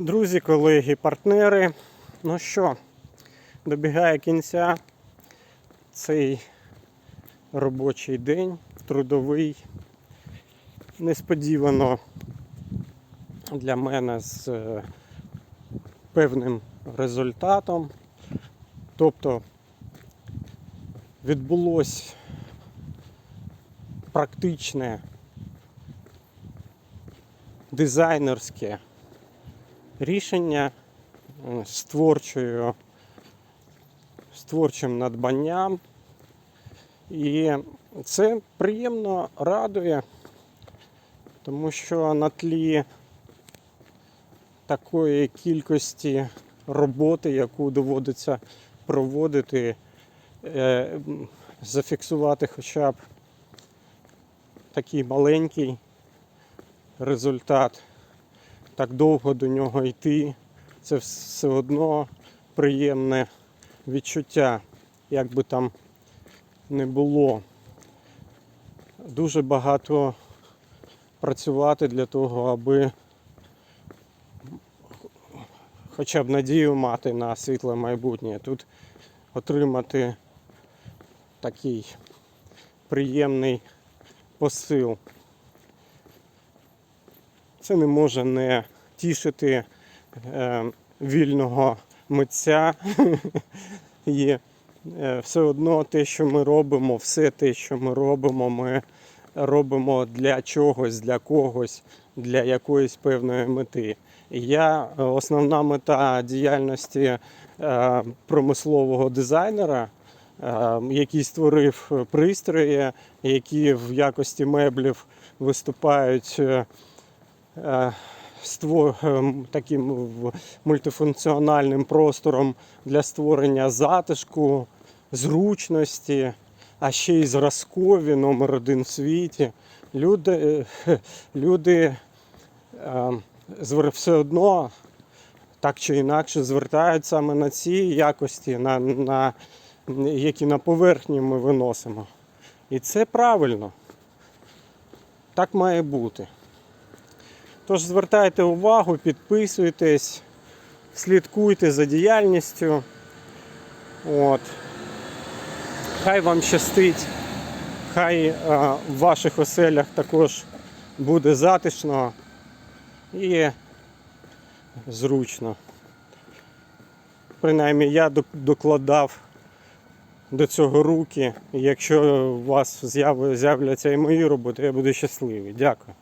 Друзі, колеги, партнери. Ну що, добігає кінця цей робочий день, трудовий. Несподівано для мене з е, певним результатом. Тобто відбулось практичне дизайнерське рішення е, з творчою, з творчим надбанням. І це приємно радує, тому що на тлі такої кількості роботи, яку доводиться проводити, е, зафіксувати хоча б такий маленький результат, так довго до нього йти, це все одно приємне відчуття, як би там не було. Дуже багато працювати для того, аби хоча б надію мати на світле майбутнє. Тут отримати такий приємний посил. Це не може не тішити е, вільного митця. І е, все одно те, що ми робимо, все те, що ми робимо, ми робимо для чогось, для когось, для якоїсь певної мети. Я е, основна мета діяльності е, промислового дизайнера, е, який створив пристрої, які в якості меблів виступають. Е, е, таким мультифункціональним простором для створення затишку, зручності, а ще й зразкові номер один в світі. Люди, е, люди все одно так чи інакше звертають саме на ці якості, на, на, які на поверхні ми виносимо. І це правильно. Так має бути. Тож звертайте увагу, підписуйтесь, слідкуйте за діяльністю. От. Хай вам щастить, хай е, в ваших оселях також буде затишно і зручно. Принаймні я докладав до цього руки. Якщо у вас з'являться і мої роботи, я буду щасливий. Дякую.